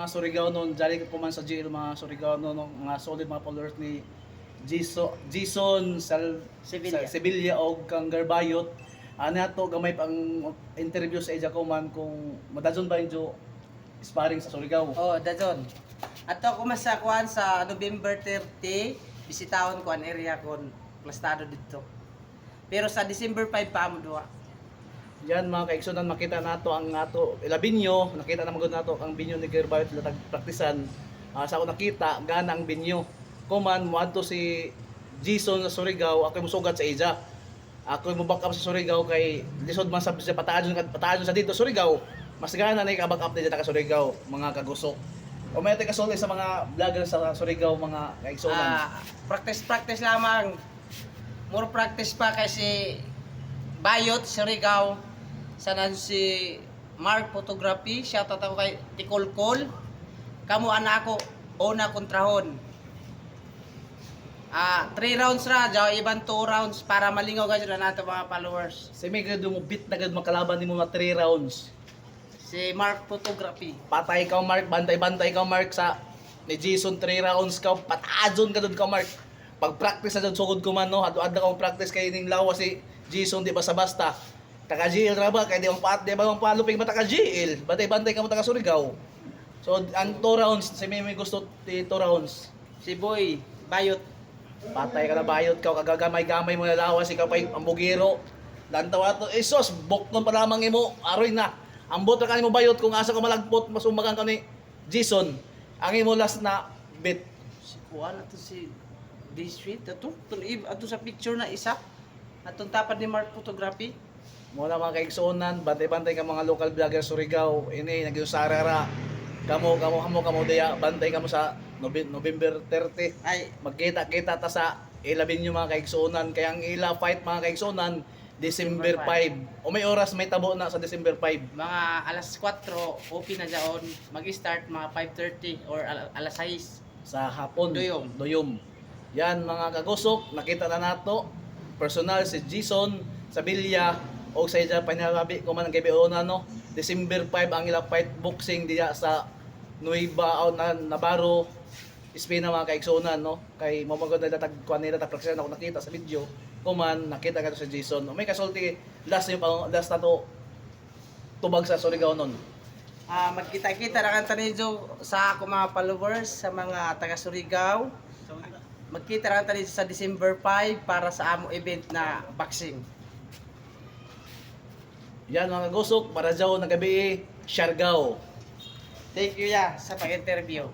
mga Surigao noon, dali ko man sa jail mga Surigao noon, mga solid mga followers ni Jason, Jason Sal, Sevilla. Sa- Sevilla o kang Garbayot. Ano to gamay pang interview sa Eja ko man kung madadyon ba yung jo sparring sa Surigao. Oh, dazon. Ato ako masakuan sa November 30, bisitahon ko ang area kon plastado dito. Pero sa December 5 pa mo duwa. Yan mga kaigsunan makita nato ang ato ilabinyo, nakita na magud nato ang binyo ni Garbayot latag praktisan. Ah, sa ako nakita gana ang binyo. Kuman moadto si Jason sa Surigao, ako musugat sa Eja. Ako mo back up sa Surigao kay lisod man sa sa pataadon pataadon sa dito Surigao. Mas gana na ka back up dito sa Surigao, mga kagusok. O may taga sa mga vlogger sa Surigao mga kaigsunan. Ah, practice practice lamang. More practice pa kasi Bayot, Surigao, sanan si Mark Photography, shout out ako kay Tikolkol. Kamu ana ako una kontrahon. Ah, 3 rounds ra, jaw iban 2 rounds para malingaw gayud na nato mga followers. Si mo beat na gad makalaban nimo mga 3 rounds. Si Mark Photography. patay ka Mark, bantay-bantay ka Mark sa ni Jason 3 rounds ka, patadyon ka doon ka Mark. Pag practice na doon sugod ko man no, adto adto ka practice kay ning lawas si Jason di basta basta. Taga GL ra ba kay di ang paat di ba ang palupig ba taga GL. Bantay-bantay ka mo taga Surigao. So ang 2 rounds si may gusto ti 2 rounds. Si Boy Bayot. Patay ka na bayot ka kagagamay-gamay mo na lawas ikaw pa ang bugiro. Lantaw ato isos bok pa lamang imo aroy na. Ambot ra kanimo bayot kung asa ka malagpot masumagan ka ni Jason. Ang imo last na bit Si Kuan ato si D Street ato tulib ato sa picture na isa. Atong tapat ni Mark Photography. Mo na mga kaigsuonan, bantay-bantay ka mga local vlogger Surigao, ini nagyusarara. Kamo kamo kamo kamo diya, bantay kamo sa November 30. Ay, Magkita-kita ta sa ilabin nyo mga kaigsuonan. Kaya ang ila fight mga kaigsuonan, December December 5. O may oras may tabo na sa December 5. mga alas 4 open na dyan. Mag-start mga 5.30 or al- alas 6. sa hapon. Duyom. Duyom. Yan mga kagusok, nakita na nato. Personal si Jason sa Bilya o sa iya panalabi ko man ang KBO na no. December 5 ang ila fight boxing diya sa Nueva o na Navarro Spain na mga kaigsunan no. Kay mamagod na datag kuan nila tag praksyan ako nakita sa video. Kuman nakita ka to si Jason. O may kasulti last yung pang- last na to tubag sa Surigao nun. Ah, magkita-kita na kanta ni Joe sa ako mga followers, sa mga taga Surigao. Magkita na kanta ni sa December 5 para sa amo event na boxing. Yan mga kagusok, para daw na gabi, Siargao. Thank you ya sa pag-interview.